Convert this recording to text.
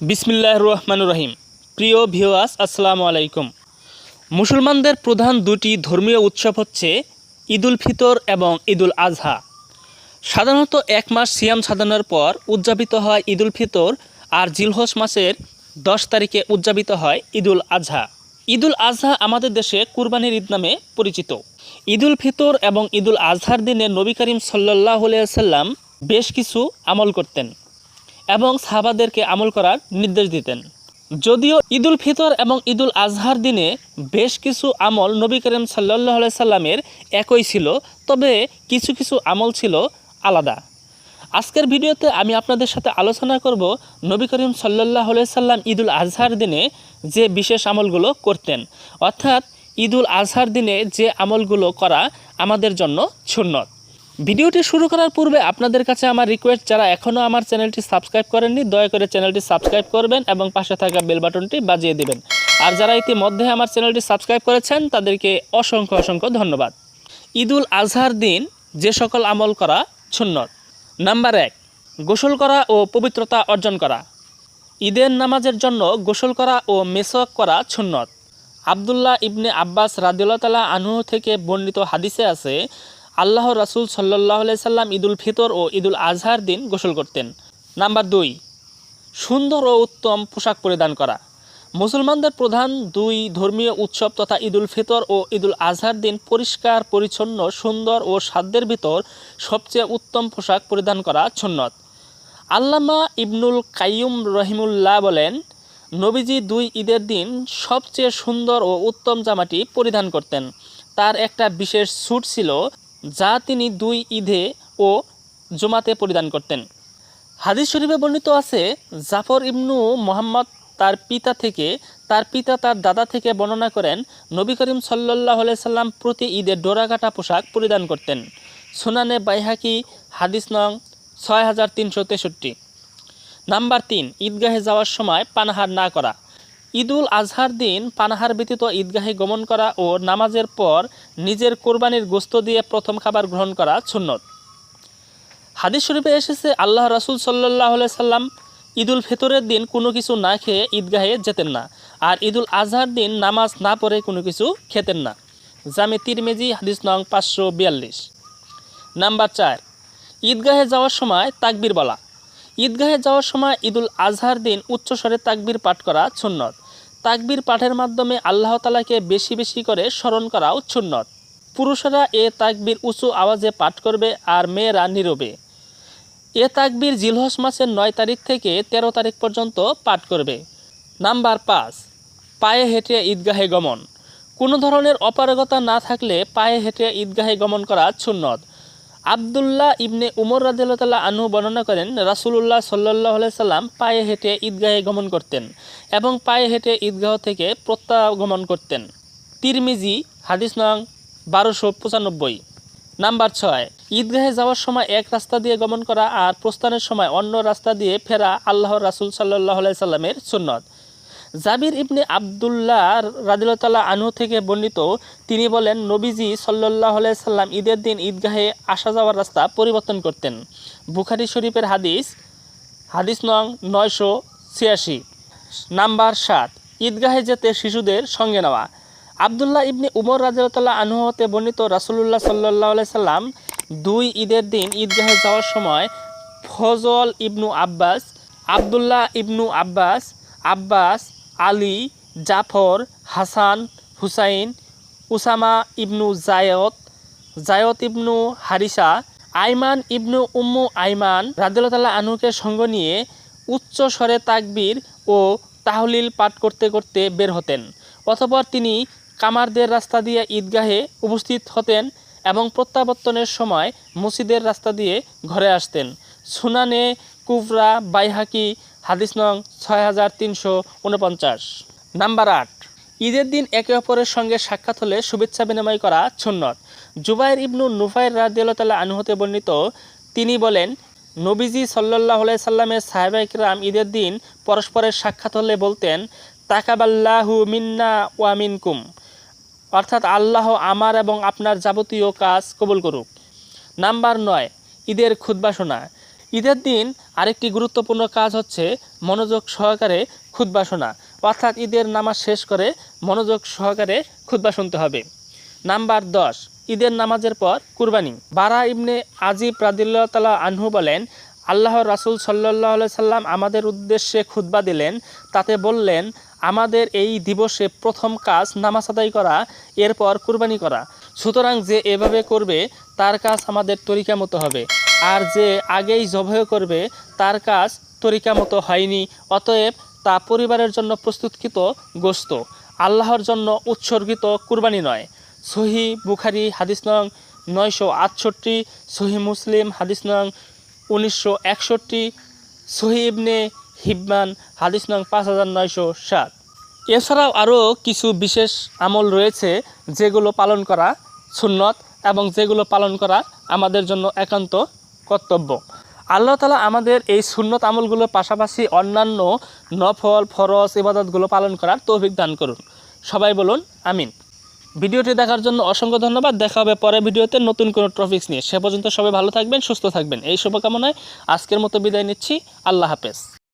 বিসমিল্লাহ রহমান রহিম। প্রিয় ভিওয়াস আসসালামু আলাইকুম। মুসলমানদের প্রধান দুটি ধর্মীয় উৎসব হচ্ছে ঈদুল ফিতর এবং ঈদুল আজহা। সাধারণত এক মাস সিয়াম সাধনার পর উদযাপিত হয় ঈদুল ফিতর আর জিলহস মাসের দশ তারিখে উদযাপিত হয় ঈদুল আজহা। ঈদুল আজহা আমাদের দেশে কুরবানির ঈদ নামে পরিচিত। ঈদুল ফিতর এবং ঈদুল আজহার দিনে নবী করিম সাল্লাহ সাল্লাম বেশ কিছু আমল করতেন। এবং সাহাবাদেরকে আমল করার নির্দেশ দিতেন। যদিও ঈদুল ফিতর এবং ঈদুল আজহার দিনে বেশ কিছু আমল নবী করিম সাল্লাহ সাল্লামের একই ছিল, তবে কিছু কিছু আমল ছিল আলাদা। আজকের ভিডিওতে আমি আপনাদের সাথে আলোচনা করব নবী করিম সাল্লাহ সাল্লাম ঈদুল আজহার দিনে যে বিশেষ আমলগুলো করতেন, অর্থাৎ ঈদুল আজহার দিনে যে আমলগুলো করা আমাদের জন্য সুন্নত। ভিডিওটি শুরু করার পূর্বে আপনাদের কাছে আমার রিকোয়েস্ট যারা এখনও আমার চ্যানেলটি সাবস্ক্রাইব করেননি, দয়া করে চ্যানেলটি সাবস্ক্রাইব করবেন এবং পাশে থাকা বেল বাটনটি বাজিয়ে দিবেন। আর যারা ইতিমধ্যে আমার চ্যানেলটি সাবস্ক্রাইব করেছেন, তাদেরকে অসংখ্য অসংখ্য ধন্যবাদ। ঈদুল আজহার দিন, যে সকল আমল করা সুন্নত। নাম্বার এক, গোসল করা ও পবিত্রতা অর্জন করা। ঈদের নামাজের জন্য গোসল করা ও মেসওয়াক করা সুন্নত। আবদুল্লাহ ইবনে আব্বাস রাদিউল্লাহ তালা আনহু থেকে বর্ণিত হাদিসে আছে আল্লাহ রাসুল সাল্লাহ সাল্লাম ঈদুল ফিতর ও ঈদুল আজহার দিন গোসল করতেন। নাম্বার দুই, সুন্দর ও উত্তম পোশাক পরিধান করা। মুসলমানদের প্রধান দুই ধর্মীয় উৎসব তথা ঈদুল ফিতর ও ঈদুল আজহার দিন পরিষ্কার, পরিচ্ছন্ন, সুন্দর ও সাধ্যের ভিতর সবচেয়ে উত্তম পোশাক পরিধান করা ছন্নত আল্লামা ইবনুল কাইয়ুম রহিমুল্লাহ বলেন, নবীজি দুই ঈদের দিন সবচেয়ে সুন্দর ও উত্তম জামাটি পরিধান করতেন। তার একটা বিশেষ স্যুট ছিল যা তিনি দুই ঈদে ও জুমাতে পরিধান করতেন। হাদিস শরীফে বর্ণিত আছে, জাফর ইবনু মোহাম্মদ তার পিতা থেকে, তার পিতা তার দাদা থেকে বর্ণনা করেন, নবী করিম সাল্লাহ সাল্লাম প্রতি ঈদে ডোরাকাটা পোশাক পরিধান করতেন। সুনানে বাইহাকি, হাদিস নং ছয় হাজার তিনশো তেষট্টি। নাম্বার তিন, ঈদগাহে যাওয়ার সময় পানাহার না করা। ঈদুল আজহার দিন পানাহার ব্যতীত ঈদগাহে গমন করা ও নামাজের পর নিজের কোরবানির গোস্ত দিয়ে প্রথম খাবার গ্রহণ করা সুন্নত। হাদিস শরীফে এসেছে, আল্লাহ রাসুল সাল্লাহ সাল্লাম ঈদুল ফিতরের দিন কোনো কিছু না খেয়ে ঈদগাহে যেতেন না আর ঈদুল আজহার দিন নামাজ না পড়ে কোনো কিছু খেতেন না। জামে তিরমেজি, হাদিস নং পাঁচশো বিয়াল্লিশ। নাম্বার চার, ঈদগাহে যাওয়ার সময় তাকবির বলা। ঈদগাহে যাওয়ার সময় ঈদুল আজহার দিন উচ্চস্বরে তাকবির পাঠ করা সুন্নত। তাকবির পাঠের মাধ্যমে আল্লাহ তালাকে বেশি বেশি করে স্মরণ করাও সুন্নত। পুরুষেরা এ তাকবির উঁচু আওয়াজে পাঠ করবে আর মেয়েরা নীরবে। এ তাকবির জিলহস মাসের নয় তারিখ থেকে ১৩ তারিখ পর্যন্ত পাঠ করবে। নাম্বার পাঁচ, পায়ে হেঁটে ঈদগাহে গমন। কোনো ধরনের অপারগতা না থাকলে পায়ে হেঁটে ঈদগাহে গমন করা সুন্নত। আবদুল্লাহ ইবনে উমর রাদিল্লাহ আনহু বর্ণনা করেন, রাসুলুল্লাহ সাল্লাহ সাল্লাম পায়ে হেঁটে ঈদগাহে গমন করতেন এবং পায়ে হেঁটে ঈদগাহ থেকে প্রত্যাগমন করতেন। তিরমিজি, হাদিস নং বারোশো পঁচানব্বই। নাম্বার ছয়, ঈদগাহে যাওয়ার সময় এক রাস্তা দিয়ে গমন করা আর প্রস্থানের সময় অন্য রাস্তা দিয়ে ফেরা আল্লাহর রাসুল সাল্লাহ সাল্লামের সুন্নত। জাবির ইবনে আবদুল্লাহ রাদিল্লাহ আনহু থেকে বর্ণিত, তিনি বলেন, নবীজি সাল্লাহ সাল্লাম ঈদের দিন ঈদগাহে আসা যাওয়ার রাস্তা পরিবর্তন করতেন। বুখারি শরীফের হাদিস হাদিস নং নয়শো ছিয়াশি, নাম্বার সাত, ঈদগাহে যেতে শিশুদের সঙ্গে নেওয়া। আবদুল্লাহ ইবনে উমর রাজিয়াল্লাহ আনহু হতে বর্ণিত রাসুলুল্লাহ সাল্লাহ সাল্লাম দুই ঈদের দিন ঈদগাহে যাওয়ার সময় ফজল ইবনু আব্বাস, আবদুল্লাহ ইবনু আব্বাস আব্বাস আলী, জাফর, হাসান, হুসাইন, উসামা ইবনু জায়ত জায়ত ইবনু হারিসা, আইমান ইবনু উম্মু আইমান রাদিল্লাহ আনুকে সঙ্গ নিয়ে উচ্চ স্বরে তাকবীর ও তাহলিল পাঠ করতে করতে বের হতেন। অতপর তিনি কামারদের রাস্তা দিয়ে ঈদগাহে উপস্থিত হতেন এবং প্রত্যাবর্তনের সময় মসজিদের রাস্তা দিয়ে ঘরে আসতেন। সুনানে কুবরা, বাইহাকি হাদিস নং ছয় হাজার তিনশো উনপঞ্চাশ। নাম্বার আট, ঈদের দিন একে অপরের সঙ্গে সাক্ষাৎ হলে শুভেচ্ছা বিনিময় করা সুন্নত। জুবাইর ইবনু নুফাইর রাদিউল্লাহ আনুহতে বর্ণিত, তিনি বলেন, নবীজি সাল্লাহ সাল্লামের সাহেবাইকরাম ঈদের দিন পরস্পরের সাক্ষাৎ হলে বলতেন, তাকাবাল্লাহু মিন্না ওয়ামিনকুম অর্থাৎ আল্লাহ আমার এবং আপনার যাবতীয় কাজ কবুল করুক। নাম্বার নয়, ঈদের খুদ্া ঈদের দিন আরেকটি গুরুত্বপূর্ণ কাজ হচ্ছে মনোযোগ সহকারে খুতবা শোনা, অর্থাৎ ঈদের নামাজ শেষ করে মনোযোগ সহকারে খুতবা শুনতে হবে। নাম্বার দশ, ঈদের নামাজের পর কুরবানি। বারা ইবনে আজিব রাদিল্লাহ তালা আনহু বলেন, আল্লাহর রাসূল সাল্লাহ সাল্লাম আমাদের উদ্দেশ্যে খুতবা দিলেন, তাতে বললেন, আমাদের এই দিবসে প্রথম কাজ নামাজ আদায় করা, এরপর কুরবানি করা। সুতরাং যে এভাবে করবে, তার কাজ আমাদের তরিকা মতো হবে। আর যে আগেই জবাই করবে, তার কাজ তরিকা মতো হয়নি, অতএব তা পরিবারের জন্য প্রস্তুতকৃত গোস্ত। আল্লাহর জন্য উৎসর্গিত কুরবানি নয়। সহি বুখারি হাদিস নং নয়শো আটষট্টি, সহি মুসলিম হাদিস নং উনিশশো একষট্টি, সহি ইবনে হিব্বান হাদিস নং পাঁচ হাজার নয়শো সাত। এছাড়াও আরও কিছু বিশেষ আমল রয়েছে যেগুলো পালন করা সুন্নত এবং যেগুলো পালন করা আমাদের জন্য একান্ত কর্তব্য। আল্লাহ তালা আমাদের এই সুন্নত আমলগুলোর পাশাপাশি অন্যান্য নফল ফরস ইবাদতগুলো পালন করার তৌফিক দান করুন। সবাই বলুন, আমিন। ভিডিওটি দেখার জন্য অসংখ্য ধন্যবাদ। দেখা হবে পরের ভিডিওতে নতুন কোনো টপিক্স নিয়ে। সে পর্যন্ত সবাই ভালো থাকবেন, সুস্থ থাকবেন। এই শুভকামনায় আজকের মতো বিদায় নিচ্ছি। আল্লাহ হাফেজ।